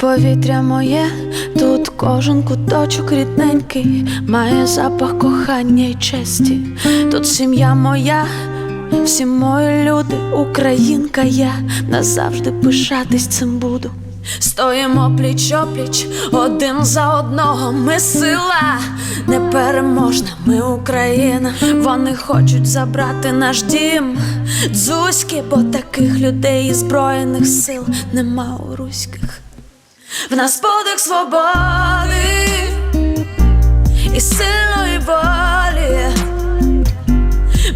Повітря моє, тут кожен куточок рідненький, має запах кохання й честі. Тут сім'я моя, всі мої люди, українка я назавжди пишатись цим буду. Стоїмо пліч опліч, один за одного. Ми сила непереможна, ми Україна. Вони хочуть забрати наш дім. Дзузьки, бо таких людей і збройних сил нема у руських. В нас подих свободи і сильної волі.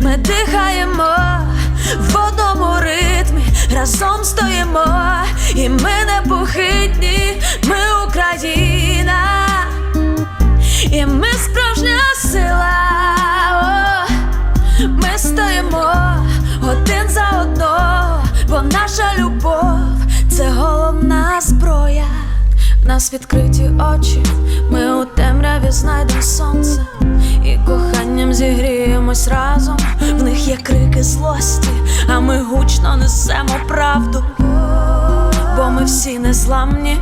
Ми дихаємо в одному ритмі, разом стоїмо, і ми непохитні, ми Україна, нас відкриті очі, ми у темряві знайдемо сонце і коханням зігріємось разом. В них є крики злості, а ми гучно несемо правду. Бо ми всі незламні,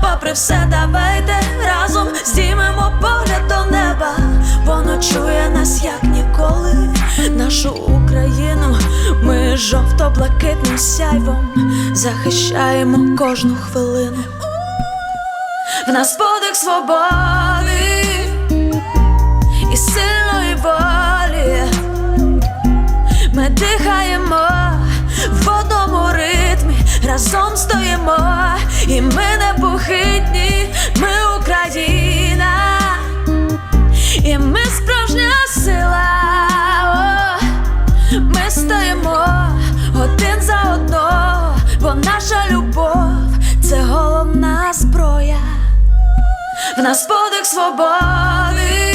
попри все, давайте разом здіймемо погляд до неба, воно чує нас як ніколи. Нашу Україну ми жовто-блакитним сяйвом захищаємо кожну хвилину. В нас подих свободи і сильної волі. Ми дихаємо в одному ритмі, разом стоїмо, і ми непохитні, ми Україна, і ми справжня сила. О, ми стоїмо один за одного, бо наша любов це головна зброя. В нас подих свободи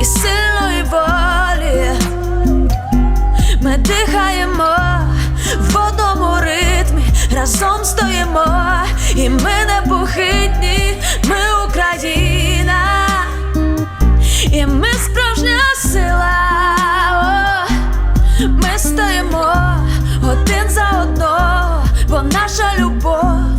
і сильної волі. Ми дихаємо в одному ритмі, разом стоїмо, і ми непохитні, ми Україна, і ми справжня сила. Ми стоїмо один за одного, бо наша любов